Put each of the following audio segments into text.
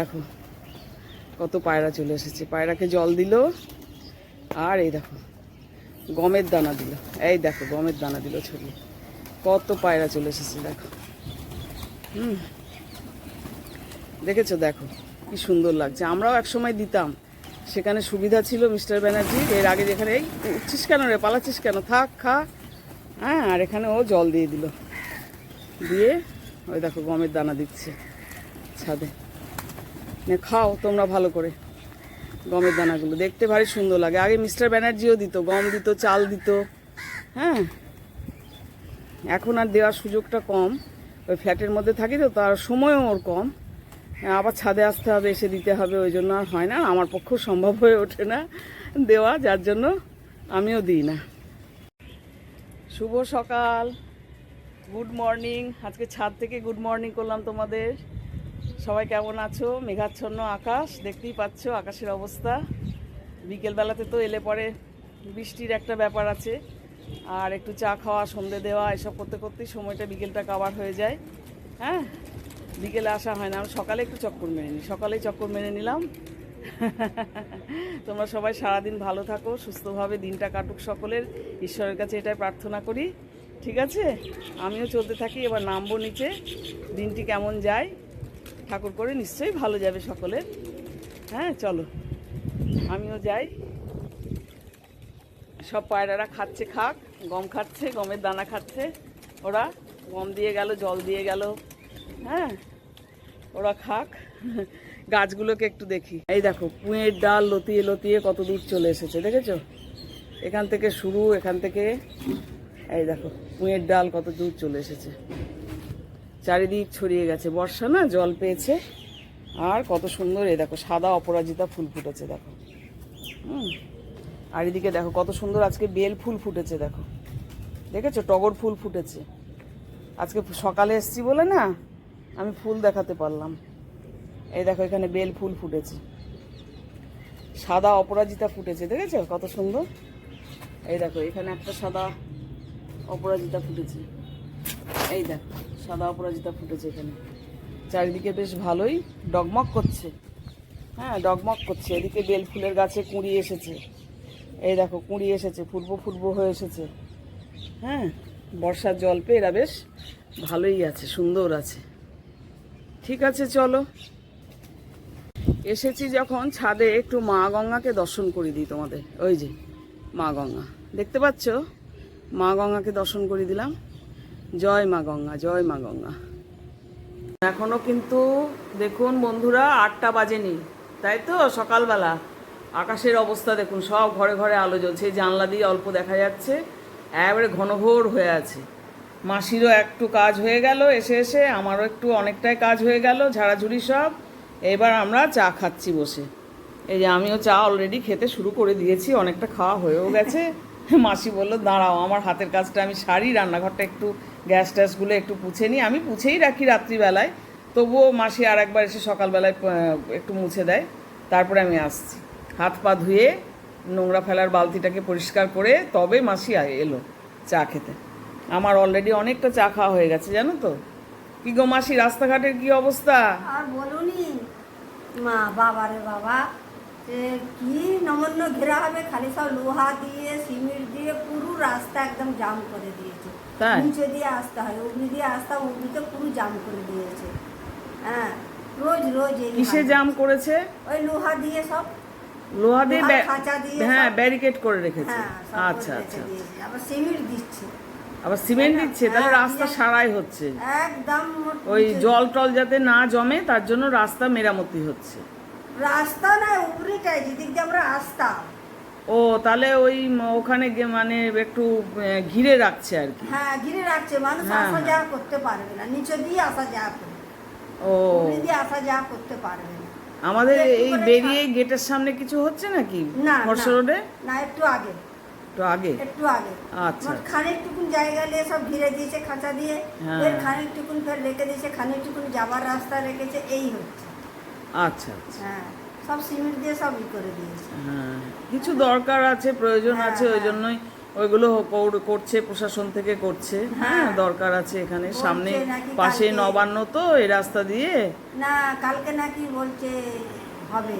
দেখো, কত পায়রা চলে এসেছে। পায়রাকে জল দিল, আর এই দেখো, গমের দানা দিল। এই দেখো, গমের দানা দিল ছড়িয়ে কত পায়রা চলে এসেছে, দেখো। হুম, দেখেছ, দেখো, কি সুন্দর লাগছে। আমরাও একসময় দিতাম। সেখানে সুবিধা ছিল মিস্টার ব্যানার্জি এর আগে যেখানে এই উঠছিস কেন রে? পালাচ্ছিস কেন? থাক, খা। হ্যাঁ আর এখানে ও জল দিয়ে দিল। দিয়ে ওই দেখো, গমের দানা দিচ্ছে ছাদে। খাও তোমরা ভালো করে। গমের দানাগুলো। দেখতে ভারী সুন্দর লাগে। আগে মিস্টার ব্যানার্জিও দিত গম দিত চাল দিত। হ্যাঁ? এখন আর দেওয়ার সুযোগটা কম। ওই ফ্ল্যাটের মধ্যে থাকি তো তার সময়ও ওর কম। হ্যাঁ, আবার ছাদে আসতে হবে এসে দিতে হবে ওই জন্য আর হয় না। আমার পক্ষেও সম্ভব হয়ে ওঠে না দেওয়া যার জন্য আমিও দিই না। শুভ সকাল। গুড মর্নিং আজকে ছাদ থেকে গুড মর্নিং করলাম তোমাদের। সবাই কেমন আছো? মেঘাচ্ছন্ন আকাশ, দেখতেই পাচ্ছো আকাশের অবস্থা। বিকেলবেলাতে তো এলে পরে বৃষ্টির একটা ব্যাপার আছে। আর একটু চা খাওয়া, সন্ধে দেওয়া, এসব করতে করতেই সময়টা বিকেলটা কাবার হয়ে যায়। হ্যাঁ? বিকেলে আসা হয় না। আমি সকালে একটু চক্কর মেরে নিই। সকালেই চক্কর মেরে নিলাম। তোমরা সবাই সারাদিন ভালো থাকো, সুস্থভাবে দিনটা কাটুক সকলের। ঈশ্বরের কাছে এটাই প্রার্থনা করি। ঠিক আছে? আমিও চলতে থাকি, এবার নামবো নিচে। দিনটি কেমন যায়? ঠাকুর করে নিশ্চয়ই ভালো যাবে সকলের। হ্যাঁ চলো। আমিও যাই। সব পায়রারা খাচ্ছে, খাক। গম খাচ্ছে, গমের দানা খাচ্ছে। ওরা গম দিয়ে গেল, জল দিয়ে গেল। হ্যাঁ ওরা খাক। গাছগুলোকে একটু দেখি। এই দেখো কুঁয়ের ডাল লতিয়ে লতিয়ে কত দূর চলে এসেছে, দেখেছ? এখান থেকে শুরু, এখান থেকে। এই দেখো কুঁয়ের ডাল কত দূর চলে এসেছে। চারিদিক ছড়িয়ে গেছে। বর্ষা না জল পেয়েছে। আর কত সুন্দর এ দেখো, সাদা অপরাজিতা ফুল ফুটেছে দেখো। হুম। আর এদিকে দেখো, কত সুন্দর আজকে বেল ফুল ফুটেছে দেখো। দেখেছ? টগর ফুল ফুটেছে। আজকে সকালে এসছি বলে না, আমি ফুল দেখাতে পারলাম। এই দেখো, এখানে বেল ফুল ফুটেছে। সাদা অপরাজিতা ফুটেছে, দেখেছ? কত সুন্দর। এই দেখো, এখানে একটা সাদা অপরাজিতা ফুটেছে। এই দেখো। সাদা অপরাজিতা ফুটেছে এখানে। চারিদিকে বেশ ভালোই ডগমগ করছে। হ্যাঁ ডগমগ করছে। এদিকে বেল ফুলের গাছে কুঁড়ি এসেছে। এই দেখো, কুঁড়ি এসেছে ফুটবো ফুটবো হয়ে এসেছে। হ্যাঁ বর্ষার জল পেয়ে এরা বেশ ভালোই আছে, সুন্দর আছে। ঠিক আছে, চলো। এসেছি যখন ছাদে, একটু মা গঙ্গাকে দর্শন করে দিই তোমাদের। ওই যে মা গঙ্গা। দেখতে পাচ্ছ? মা গঙ্গাকে দর্শন করে দিলাম। জয় মা গঙ্গা, জয় মা গঙ্গা। এখনও কিন্তু দেখুন বন্ধুরা, আটটা বাজেনি, তাই তো? সকালবেলা। আকাশের অবস্থা দেখুন, সব ঘরে ঘরে আলো জ্বলছে জানলা দিয়ে অল্প দেখা যাচ্ছে, একেবারে ঘনঘোর হয়ে আছে। মাসিরও একটু কাজ হয়ে গেল, এসে এসে আমারও একটু অনেকটাই কাজ হয়ে গেল, ঝাড়াঝুড়ি সব। এবার আমরা চা খাচ্ছি বসে। এই যে আমিও চা অলরেডি খেতে শুরু করে দিয়েছি, অনেকটা খাওয়া হয়েও গেছে। মাসি বলল, দাঁড়াও, আমার হাতের কাজটা আমি সারি, রান্নাঘরটা একটু গ্যাস ট্যাসগুলো একটু পুছে নিই। আমি পুছেই রাখি রাত্রিবেলায়। তবুও মাসি আর একবার এসে সকালবেলায় একটু মুছে দেয়। তারপরে আমি আসছি। হাত পা ধুয়ে নোংরা ফেলার বালতিটাকে পরিষ্কার করে তবে মাসি এলো চা খেতে। আমার অলরেডি অনেকটা চা খাওয়া হয়ে গেছে, জানো তো? কি গো মাসি, রাস্তাঘাটের কি অবস্থা? আর বলুনি, মা বাবারে বাবা কি নমন্য ঘেরা হবে খালি সব লোহা দিয়ে সিমেন্ট দিয়ে পুরো রাস্তা একদম জাম করে দিয়েছে। নিচে দিয়ে আসতে হয় অগ্নি দিয়ে আসতাম অগ্নিতে পুরো জাম করে দিয়েছে। হ্যাঁ রোজ রোজ কিসে জাম করেছে? ওই লোহা দিয়ে সব। লোহা দিয়ে হ্যাঁ ব্যারিকেড করে রেখেছে। হ্যাঁ আচ্ছা আচ্ছা। আবার সিমেন্ট দিচ্ছে। আবার সিমেন্ট হ্যাঁ, দিচ্ছে তাহলে হ্যাঁ, রাস্তা সারাই হচ্ছে। একদম ওই জল টল যাতে না জমে তার জন্য রাস্তা মেরামতি হচ্ছে। রাস্তা না উপরিটাই যেদিক দিয়ে আমরা আসতাম। ও তাহলে ওই ওখানে মানে একটু ঘিরে রাখছে আর কি। হ্যাঁ ঘিরে রাখছে। মানুষ হ্যাঁ, আসা হ্যাঁ। যাওয়া করতে পারবে না। নিচে দিয়ে আসা যাওয়া করবে। ও। উপরে দিয়ে আসা যাওয়া করতে পারবে না। আমাদের এই বেরিয়ে গেটের সামনে কিছু হচ্ছে নাকি? না রোডে? না একটু আগে। তো আগে? একটু আগে। আচ্ছা, মোট খানিকটুকুন জায়গা নিয়ে সব ঘিরে দিয়েছে খাঁচা দিয়ে। হ্যাঁ। এর খানিকটুকুন ফের রেখে দিয়েছে খানিকটুকুন যাবার রাস্তা রেখেছে। এই হচ্ছে। আচ্ছা আচ্ছা। হ্যাঁ সব সিমেন্ট দিয়ে সব ই করে দিয়েছে। হ্যাঁ কিছু দরকার আছে প্রয়োজন হ্যাঁ, আছে ওই হ্যাঁ। জন্যই ওইগুলো করছে প্রশাসন থেকে করছে। হ্যাঁ দরকার আছে এখানে সামনে পাশে নবান্ন তো এই রাস্তা দিয়ে। না কালকে নাকি বলছে হবে।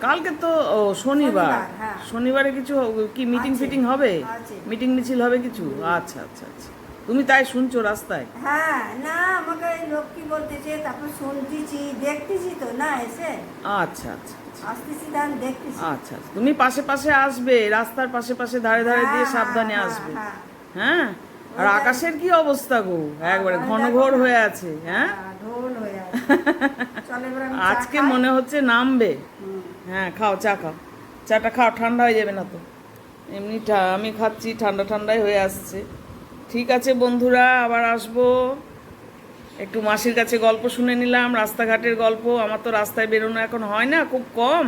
কালকে তো ও শনিবার। শনিবার, হ্যাঁ। শনিবারে কিছু কি মিটিং ফিটিং হবে? মিটিং মিছিল হবে কিছু? আচ্ছা আচ্ছা আচ্ছা। তুমি তাই শুনছো রাস্তায়? হ্যাঁ না আমাকে লোক কি বলতেছে তারপর শুনতেছি দেখতেছি তো না এসে? আচ্ছা আচ্ছা আচ্ছা। আসতেছি দেখতেছি। আচ্ছা আচ্ছা। তুমি পাশে পাশে আসবে রাস্তার পাশে পাশে ধারে ধারে দিয়ে হ্যাঁ, সাবধানে হ্যাঁ, আসবে। হ্যাঁ। হ্যাঁ? আর আকাশের কি অবস্থা গো? একবারে আকাশ ঘন দেখো ঘোর না। হয়ে আছে হ্যাঁ? আজকে মনে হচ্ছে নামবে। হ্যাঁ খাও চা খাও। চাটা খাও ঠান্ডা হয়ে যাবে না তো? এমনি আমি খাচ্ছি ঠান্ডা ঠান্ডাই হয়ে আসছে। ঠিক আছে বন্ধুরা, আবার আসব। একটু মাসির কাছে গল্প শুনে নিলাম, রাস্তাঘাটের গল্প। আমার তো রাস্তায় বেরোনো এখন হয় না, খুব কম।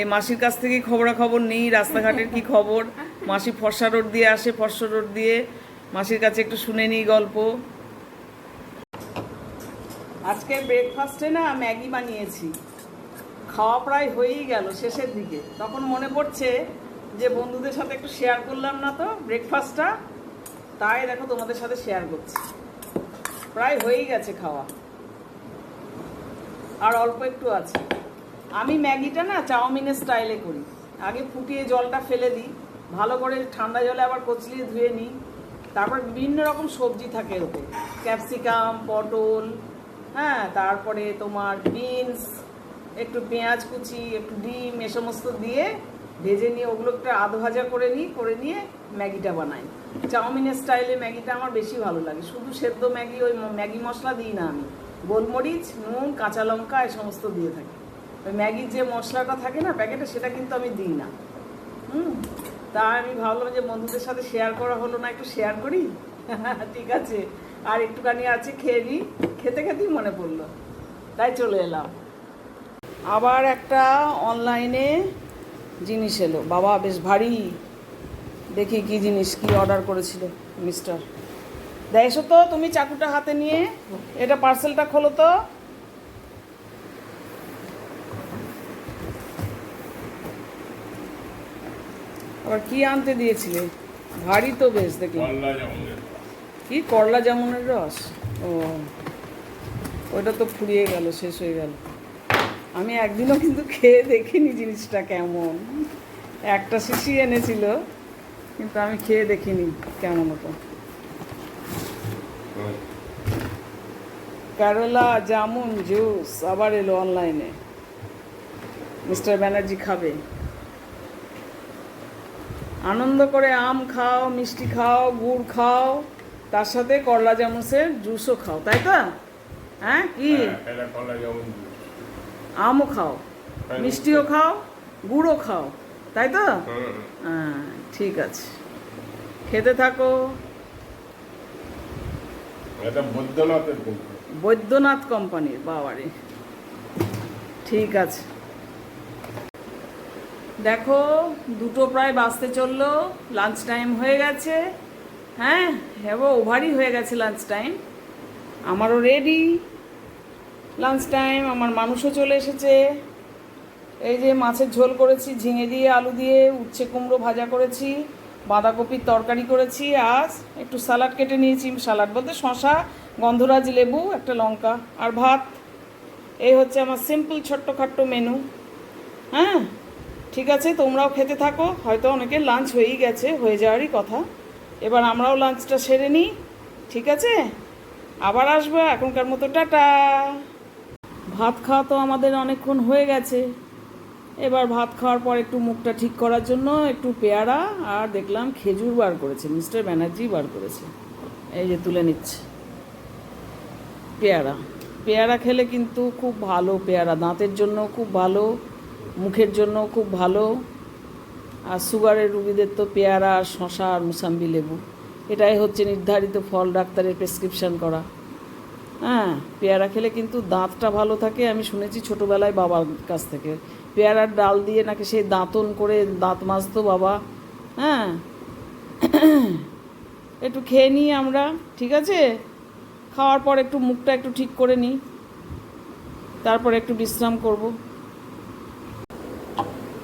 এই মাসির কাছ থেকেই খবরাখবর নিই, রাস্তাঘাটের কি খবর? মাসি ফর্সা রোড দিয়ে আসে, ফর্সা রোড দিয়ে। মাসির কাছে একটু শুনে নিই গল্প। আজকে ব্রেকফাস্টে না ম্যাগি বানিয়েছি। খাওয়া প্রায় হয়েই গেল শেষের দিকে। তখন মনে পড়ছে যে বন্ধুদের সাথে একটু শেয়ার করলাম না তো ব্রেকফাস্টটা তাই দেখো তোমাদের সাথে শেয়ার করছি। প্রায় হয়েই গেছে খাওয়া। আর অল্প একটু আছে। আমি ম্যাগিটা না চাউমিনের স্টাইলে করি। আগে ফুটিয়ে জলটা ফেলে দিই। ভালো করে ঠান্ডা জলে আবার কচলিয়ে ধুয়ে নিই। তারপর বিভিন্ন রকম সবজি থাকে ওতে। ক্যাপসিকাম, পটল হ্যাঁ তারপরে তোমার বিনস, একটু পেঁয়াজ কুচি, একটু ডিম, এ সমস্ত দিয়ে ভেজে নিয়ে ওগুলো একটু আধ ভাজা করে নিই করে নিয়ে ম্যাগিটা বানাই। চাউমিনের স্টাইলে ম্যাগিটা আমার বেশি ভালো লাগে। শুধু সেদ্ধ ম্যাগি, ওই ম্যাগি মশলা দিই না আমি। গোলমরিচ, নুন, কাঁচা লঙ্কা, এ সমস্ত দিয়ে থাকি। ওই ম্যাগির যে মশলাটা থাকে না প্যাকেটে, সেটা কিন্তু আমি দিই না। হুম? তা আমি ভাবলাম যে বন্ধুদের সাথে শেয়ার করা হলো না, একটু শেয়ার করি? ঠিক আছে। আর একটুখানি আছে, খেয়ে নিই। খেতে খেতেই মনে পড়ল। তাই চলে এলাম। আবার একটা অনলাইনে জিনিস এলো। বাবা বেশ ভারী। দেখি কি জিনিস কি অর্ডার করেছিল মিস্টার এসো তো তুমি চাকুটা হাতে নিয়ে এটা পার্সেলটা খোলো তো। আবার কি আনতে দিয়েছিলে? ভারী তো বেশ যেমন কি করলা জামুনের রস? ও ওইটা তো ফুরিয়ে গেল শেষ হয়ে গেল। আমি একদিনও কিন্তু খেয়ে দেখিনি জিনিসটা কেমন। একটা শিশি এনেছিল, কিন্তু আমি খেয়ে দেখিনি কেমন হতো কেরলা জামুন জুস আবার এলো অনলাইনে মিস্টার ব্যানার্জি খাবে। আনন্দ করে আম খাও, মিষ্টি খাও, গুড় খাও, তার সাথে করলা জামুসের জুসও খাও, তাই তো? হ্যাঁ কি? এটা পাল্লা যেমন আমও খাও মিষ্টিও খাও গুড়ও খাও তাই তো? হ্যাঁ ঠিক আছে। খেতে থাকো। বৈদ্যনাথ কোম্পানির বাবারে। ঠিক আছে। দেখো দুটো প্রায় বাঁচতে চলল লাঞ্চ টাইম হয়ে গেছে। হ্যাঁ হ্যাঁ ওভারই হয়ে গেছে লাঞ্চ টাইম আমারও রেডি লাঞ্চ টাইম আমার মানুষও চলে এসেছে। এই যে মাছের ঝোল করেছি, ঝিঙে দিয়ে, আলু দিয়ে, উচ্ছে কুমড়ো ভাজা করেছি, বাঁধাকপির তরকারি করেছি আজ একটু স্যালাড কেটে নিয়েছি স্যালাড বলতে শশা গন্ধরাজ লেবু, একটা লঙ্কা, আর ভাত। এই হচ্ছে আমার সিম্পল ছোট্টখাট্ট মেনু হ্যাঁ ঠিক আছে, তোমরাও খেতে থাকো। হয়তো অনেকের লাঞ্চ হয়েই গেছে, হয়ে যাওয়ারই কথা। এবার আমরাও লাঞ্চটা সেরে নিই, ঠিক আছে? আবার আসব, এখনকার মতো টাটা! ভাত খাওয়া তো আমাদের অনেকক্ষণ হয়ে গেছে। এবার ভাত খাওয়ার পর একটু মুখটা ঠিক করার জন্য একটু পেয়ারা আর দেখলাম খেজুর বার করেছে, মিস্টার ব্যানার্জি বার করেছে। এই যে তুলে নিচ্ছে। পেয়ারা। পেয়ারা খেলে কিন্তু খুব ভালো পেয়ারা, দাঁতের জন্য খুব ভালো, মুখের জন্য খুব ভালো। আর সুগারের রুগীদের তো পেয়ারা শশা আর মুসাম্বি লেবু। এটাই হচ্ছে নির্ধারিত ফল ডাক্তারের প্রেসক্রিপশন করা। হ্যাঁ পেয়ারা খেলে কিন্তু দাঁতটা ভালো থাকে। আমি শুনেছি ছোটোবেলায় বাবার কাছ থেকে। পেয়ারার ডাল দিয়ে নাকি সেই দাঁতন করে দাঁত মাজতো বাবা। হ্যাঁ। একটু খেয়ে নিই আমরা, ঠিক আছে? খাওয়ার পর একটু মুখটা একটু ঠিক করে নিই। তারপর একটু বিশ্রাম করব।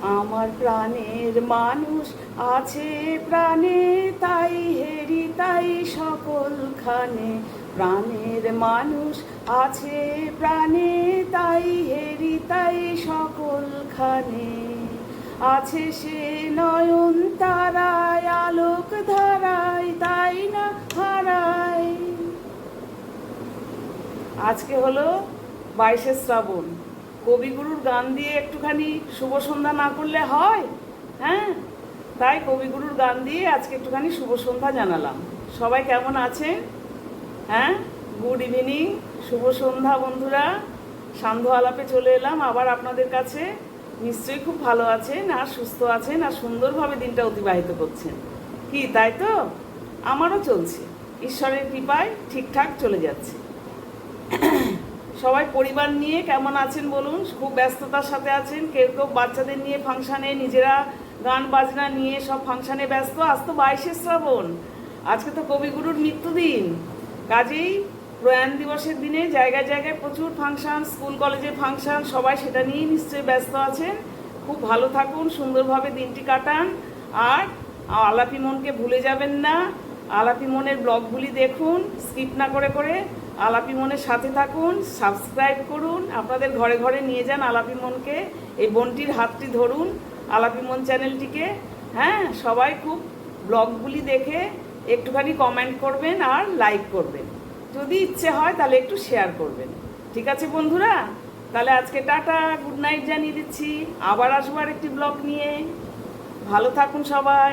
আমার প্রাণের মানুষ আছে প্রাণে, তাই হেরি তাই সকলখানে। প্রাণের মানুষ আছে, প্রাণে তাই হেরি তাই সকলখানে। আছে সে নয়ন তারায়, আলোক ধারায়, তাই না হারায়। আজকে হলো বাইশে শ্রাবণ। কবিগুরুর গান দিয়ে একটুখানি শুভ সন্ধ্যা না করলে হয় হ্যাঁ? তাই কবিগুরুর গান দিয়ে আজকে একটুখানি শুভ সন্ধ্যা জানালাম। সবাই কেমন আছেন? হ্যাঁ? গুড ইভিনিং শুভ সন্ধ্যা বন্ধুরা। সান্ধ্য আলাপে চলে এলাম আবার আপনাদের কাছে। নিশ্চয়ই খুব ভালো আছেন আর সুস্থ আছেন আর সুন্দরভাবে দিনটা অতিবাহিত করছেন। কি, তাই তো? আমারও চলছে। ঈশ্বরের কৃপায় ঠিকঠাক চলে যাচ্ছে। সবাই পরিবার নিয়ে কেমন আছেন বলুন? খুব ব্যস্ততার সাথে আছেন। কেউ কেউ বাচ্চাদের নিয়ে ফাংশানে, নিজেরা গান, বাজনা নিয়ে সব ফাংশানে ব্যস্ত। আজ তো বাইশে শ্রাবণ। আজকে তো কবিগুরুর মৃত্যুদিন। কাজেই প্রয়াণ দিবসের দিনে জায়গায় জায়গায় প্রচুর ফাংশন, স্কুল, কলেজের ফাংশন, সবাই সেটা নিয়েই নিশ্চয়ই ব্যস্ত আছেন। খুব ভালো থাকুন, সুন্দরভাবে দিনটি কাটান। আর আলাপি মনকে ভুলে যাবেন না, আলাপি মনের ব্লগগুলি দেখুন, স্কিপ না করে করে আলাপি মনের সাথে থাকুন, সাবস্ক্রাইব করুন, আপনাদের ঘরে ঘরে নিয়ে যান আলাপি মনকে, এই বোনটির হাতটি ধরুন আলাপি মন চ্যানেলটিকে। হ্যাঁ সবাই খুব ব্লগগুলি দেখে একটুখানি কমেন্ট করবেন আর লাইক করবেন। যদি ইচ্ছে হয় তাহলে একটু শেয়ার করবেন। ঠিক আছে বন্ধুরা? তাহলে আজকে টাটা গুড নাইট জানিয়ে দিচ্ছি। আবার আসব আর একটি ব্লগ নিয়ে। ভালো থাকুন সবাই।